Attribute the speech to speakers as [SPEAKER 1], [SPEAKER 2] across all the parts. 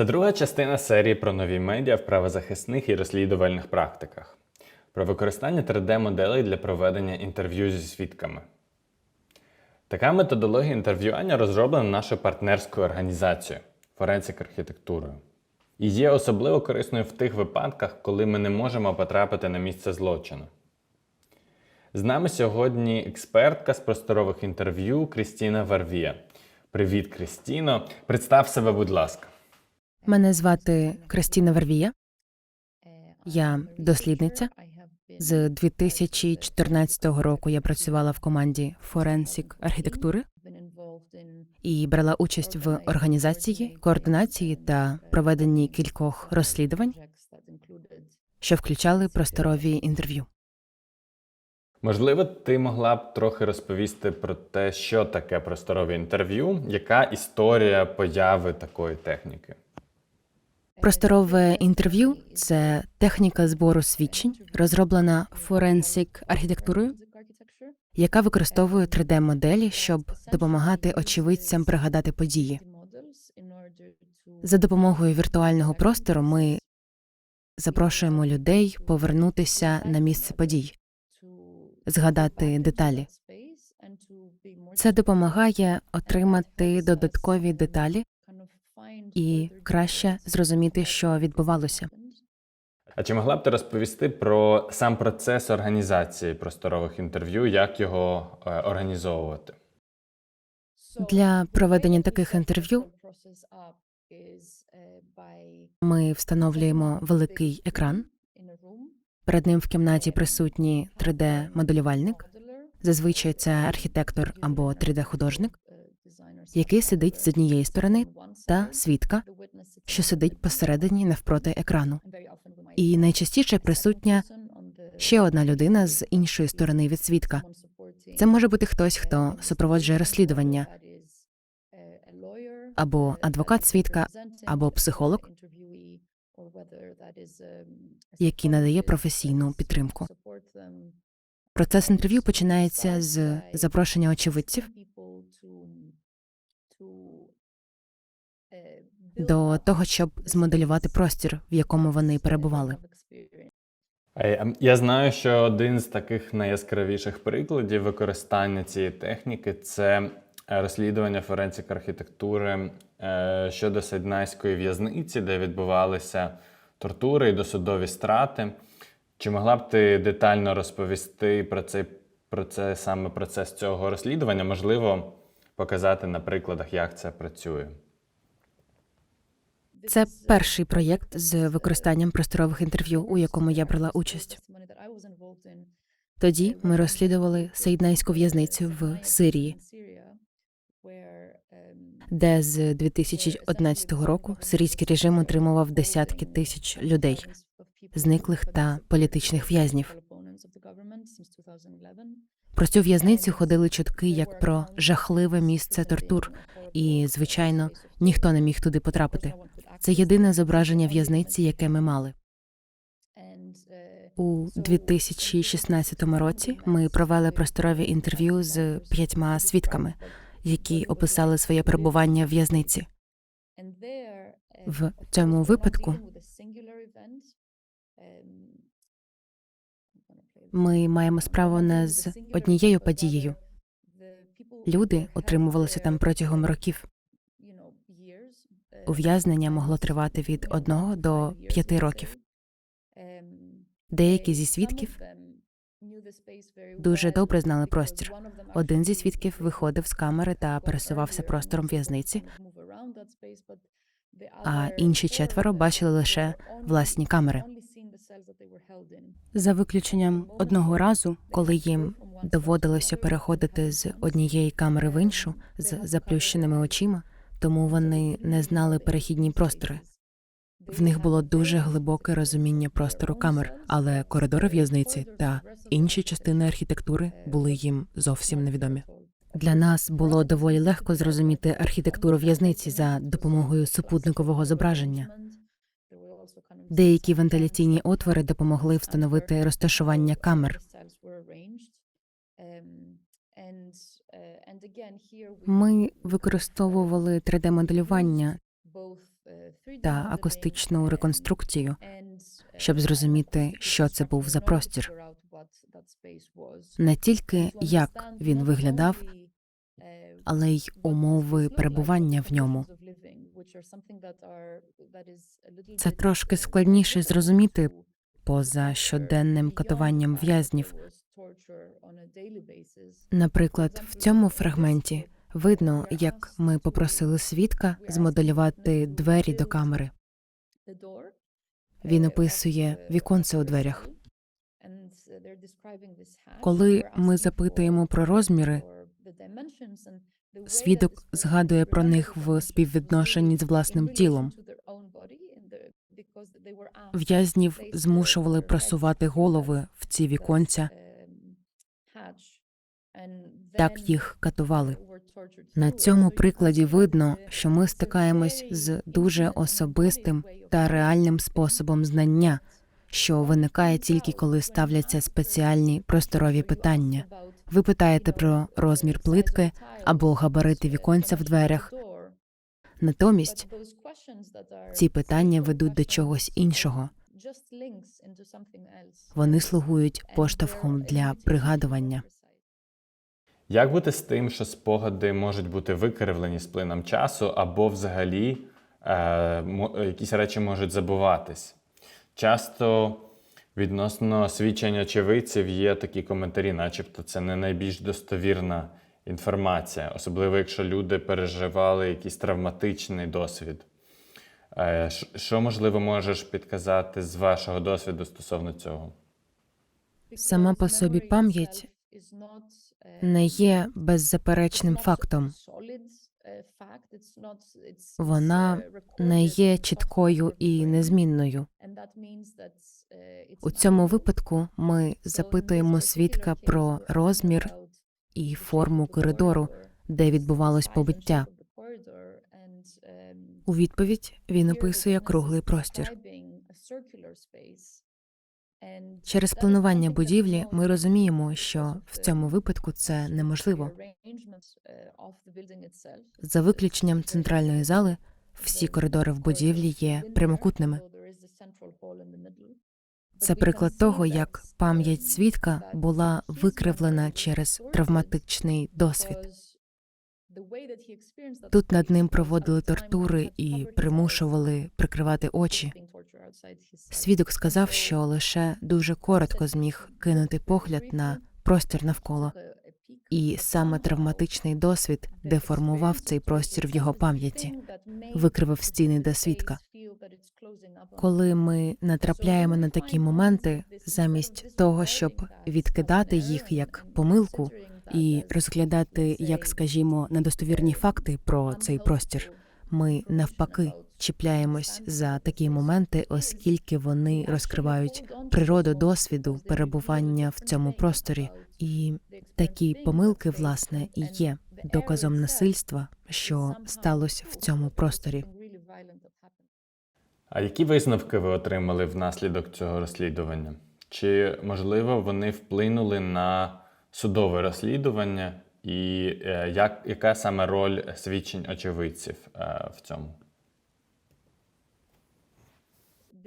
[SPEAKER 1] Це друга частина серії про нові медіа в правозахисних і розслідувальних практиках, про використання 3D-моделей для проведення інтерв'ю зі свідками. Така методологія інтерв'ювання розроблена нашою партнерською організацією Форенсик архітектурою. І є особливо корисною в тих випадках, коли ми не можемо потрапити на місце злочину. З нами сьогодні експертка з просторових інтерв'ю Крістіна Варвія. Привіт, Крістіно. Представ себе, будь ласка.
[SPEAKER 2] Мене звати Кристіна Вервія. Я дослідниця. З 2014 року я працювала в команді Форенсік архітектури і брала участь в організації, координації та проведенні кількох розслідувань, що включали просторові інтерв'ю.
[SPEAKER 1] Можливо, ти могла б трохи розповісти про те, що таке просторове інтерв'ю, яка історія появи такої техніки.
[SPEAKER 2] Просторове інтерв'ю це техніка збору свідчень, розроблена форенсік архітектурою, яка використовує 3D-моделі, щоб допомагати очевидцям пригадати події. За допомогою віртуального простору ми запрошуємо людей повернутися на місце подій, згадати деталі. Це допомагає отримати додаткові деталі і краще зрозуміти, що відбувалося.
[SPEAKER 1] А чи могла б ти розповісти про сам процес організації просторових інтерв'ю, як його е, організовувати?
[SPEAKER 2] Для проведення таких інтерв'ю ми встановлюємо великий екран. Перед ним в кімнаті присутній 3D-моделювальник. Зазвичай це архітектор або 3D-художник, який сидить з однієї сторони, та свідка, що сидить посередині навпроти екрану. І найчастіше присутня ще одна людина з іншої сторони від свідка. Це може бути хтось, хто супроводжує розслідування, або адвокат свідка, або психолог, який надає професійну підтримку. Процес інтерв'ю починається з запрошення очевидців до того, щоб змоделювати простір, в якому вони перебували.
[SPEAKER 1] Ем, Я знаю, що один з таких найяскравіших прикладів використання цієї техніки це е, розслідування форенсик архітектури е, щодо Сайднайської в'язниці, де відбувалися тортури і досудові страти. Чи могла б ти детально розповісти про цей про це саме процес цього розслідування? Можливо, показати на прикладах, як це працює?
[SPEAKER 2] Це перший проєкт з використанням просторових інтерв'ю, у якому я брала участь. Тоді ми розслідували Сейднайську в'язницю в Сирії, де з 2011 року сирійський режим утримував десятки тисяч людей, зниклих та політичних в'язнів. Про цю в'язницю ходили чутки як про жахливе місце тортур, і, звичайно, ніхто не міг туди потрапити. Це єдине зображення в'язниці, яке ми мали. У 2016 році ми провели просторові інтерв'ю з п'ятьма свідками, які описали своє перебування в в'язниці. В цьому випадку ми маємо справу не з однією подією. Люди утримувалися там протягом років. Ув'язнення могло тривати від одного до п'яти років. Деякі зі свідків дуже добре знали простір. Один зі свідків виходив з камери та пересувався простором в'язниці, а інші четверо бачили лише власні камери. За виключенням одного разу, коли їм доводилося переходити з однієї камери в іншу з заплющеними очима, тому вони не знали перехідні простори. В них було дуже глибоке розуміння простору камер, але коридори в'язниці та інші частини архітектури були їм зовсім невідомі. Для нас було доволі легко зрозуміти архітектуру в'язниці за допомогою супутникового зображення. Деякі вентиляційні отвори допомогли встановити розташування камер. Ми використовували 3D-моделювання та акустичну реконструкцію, щоб зрозуміти, що це був за простір. Не тільки як він виглядав, але й умови перебування в ньому. Це трошки складніше зрозуміти поза щоденним катуванням в'язнів. Наприклад, в цьому фрагменті видно, як ми попросили свідка змоделювати двері до камери. Він описує віконце у дверях. Коли ми запитуємо про розміри, свідок згадує про них в співвідношенні з власним тілом. В'язнів змушували просувати голови в ці віконця, так їх катували. На цьому прикладі видно, що ми стикаємось з дуже особистим та реальним способом знання, що виникає тільки коли ставляться спеціальні просторові питання. Ви питаєте про розмір плитки або габарити віконця в дверях. Натомість ці питання ведуть до чогось іншого. Вони слугують поштовхом для пригадування.
[SPEAKER 1] Як бути з тим, що спогади можуть бути викривлені з плином часу, або взагалі е, якісь речі можуть забуватись? Часто відносно свідчень очевидців є такі коментарі, начебто це не найбільш достовірна інформація, особливо якщо люди переживали якийсь травматичний досвід. Е, Що, можливо, можеш підказати з вашого досвіду стосовно цього?
[SPEAKER 2] Сама по собі пам'ять не є беззаперечним фактом. Вона не є чіткою і незмінною. У цьому випадку ми запитуємо свідка про розмір і форму коридору, де відбувалось побиття. У відповідь він описує круглий простір. Через планування будівлі ми розуміємо, що в цьому випадку це неможливо. За виключенням центральної зали, всі коридори в будівлі є прямокутними. Це приклад того, як пам'ять свідка була викривлена через травматичний досвід. Тут над ним проводили тортури і примушували прикривати очі. Свідок сказав, що лише дуже коротко зміг кинути погляд на простір навколо, і саме травматичний досвід деформував цей простір в його пам'яті, викривив стіни до свідка. Коли ми натрапляємо на такі моменти, замість того, щоб відкидати їх як помилку і розглядати як, скажімо, недостовірні факти про цей простір, ми навпаки чіпляємось за такі моменти, оскільки вони розкривають природу досвіду перебування в цьому просторі, і такі помилки, власне, і є доказом насильства, що сталося в цьому просторі.
[SPEAKER 1] А які висновки ви отримали внаслідок цього розслідування? Чи, можливо, вони вплинули на судове розслідування, і е, як, яка саме роль свідчень очевидців е, в цьому?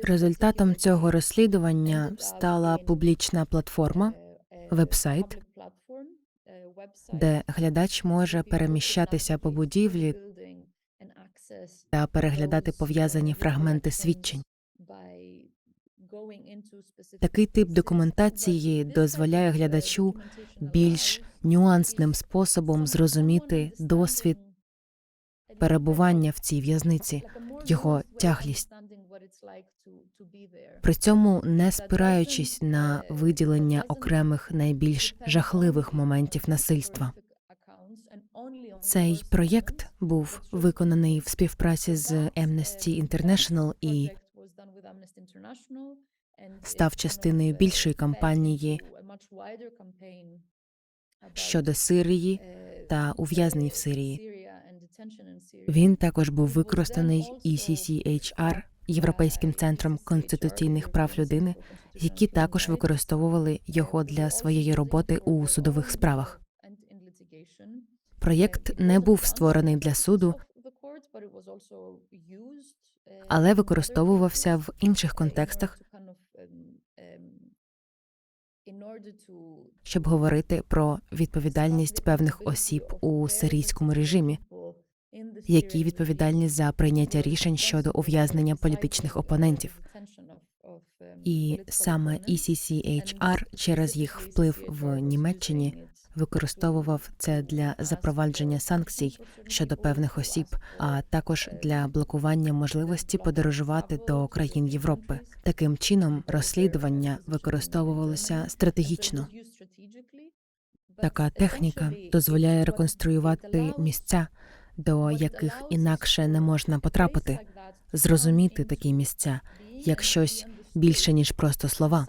[SPEAKER 2] Результатом цього розслідування стала публічна платформа, вебсайт, де глядач може переміщатися по будівлі та переглядати пов'язані фрагменти свідчень. Такий тип документації дозволяє глядачу більш нюансним способом зрозуміти досвід перебування в цій в'язниці, його тяглість. При цьому не спираючись на виділення окремих найбільш жахливих моментів насильства. Цей проєкт був виконаний в співпраці з Amnesty International і став частиною більшої кампанії щодо Сирії та ув'язнень в Сирії. Він також був використаний ECCHR, Європейським центром конституційних прав людини, які також використовували його для своєї роботи у судових справах. Проєкт не був створений для суду, але використовувався в інших контекстах, щоб говорити про відповідальність певних осіб у сирійському режимі, які відповідальні за прийняття рішень щодо ув'язнення політичних опонентів. І саме E ECCHR через їх вплив в Німеччині використовував це для запровадження санкцій щодо певних осіб, а також для блокування можливості подорожувати до країн Європи. Таким чином, розслідування використовувалося стратегічно. Така техніка дозволяє реконструювати місця, до яких інакше не можна потрапити, зрозуміти такі місця як щось більше ніж просто слова.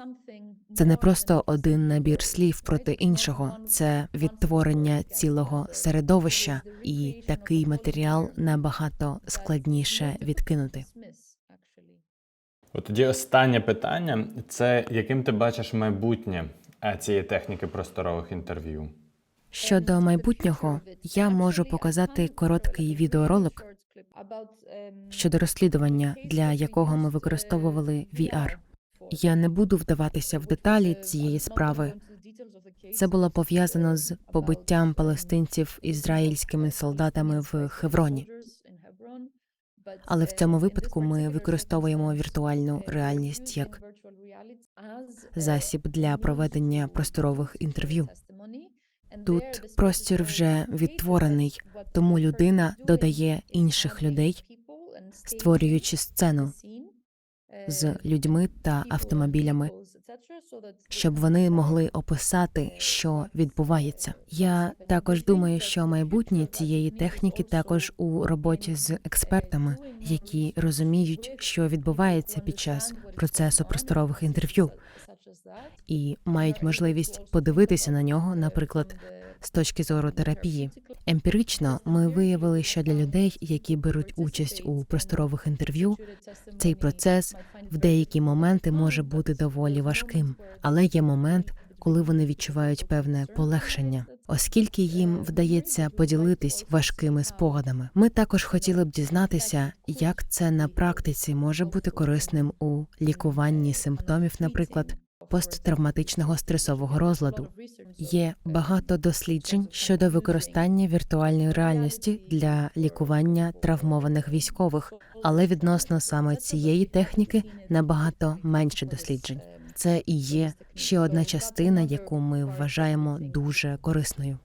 [SPEAKER 2] Це не просто один набір слів проти іншого, це відтворення цілого середовища, і такий матеріал набагато складніше відкинути.
[SPEAKER 1] От тоді останнє питання це яким ти бачиш майбутнє е, цієї техніки просторових інтерв'ю?
[SPEAKER 2] Щодо майбутнього, я можу показати короткий відеоролик щодо розслідування, для якого ми використовували VR. Я не буду вдаватися в деталі цієї справи. Це було пов'язано з побиттям палестинців ізраїльськими солдатами в Хевроні. Але в цьому випадку ми використовуємо віртуальну реальність як засіб для проведення просторових інтерв'ю. Тут простір вже відтворений, тому людина додає інших людей, створюючи сцену з людьми та автомобілями, щоб вони могли описати, що відбувається. Я також думаю, що майбутнє цієї техніки також у роботі з експертами, які розуміють, що відбувається під час процесу просторових інтерв'ю, і мають можливість подивитися на нього, наприклад, з точки зору терапії. Емпірично ми виявили, що для людей, які беруть участь у просторових інтерв'ю, цей процес в деякі моменти може бути доволі важким, але є момент, коли вони відчувають певне полегшення, оскільки їм вдається поділитись важкими спогадами. Ми також хотіли б дізнатися, як це на практиці може бути корисним у лікуванні симптомів, наприклад, посттравматичного стресового розладу. Є багато досліджень щодо використання віртуальної реальності для лікування травмованих військових, але відносно саме цієї техніки набагато менше досліджень. Це і є ще одна частина, яку ми вважаємо дуже корисною.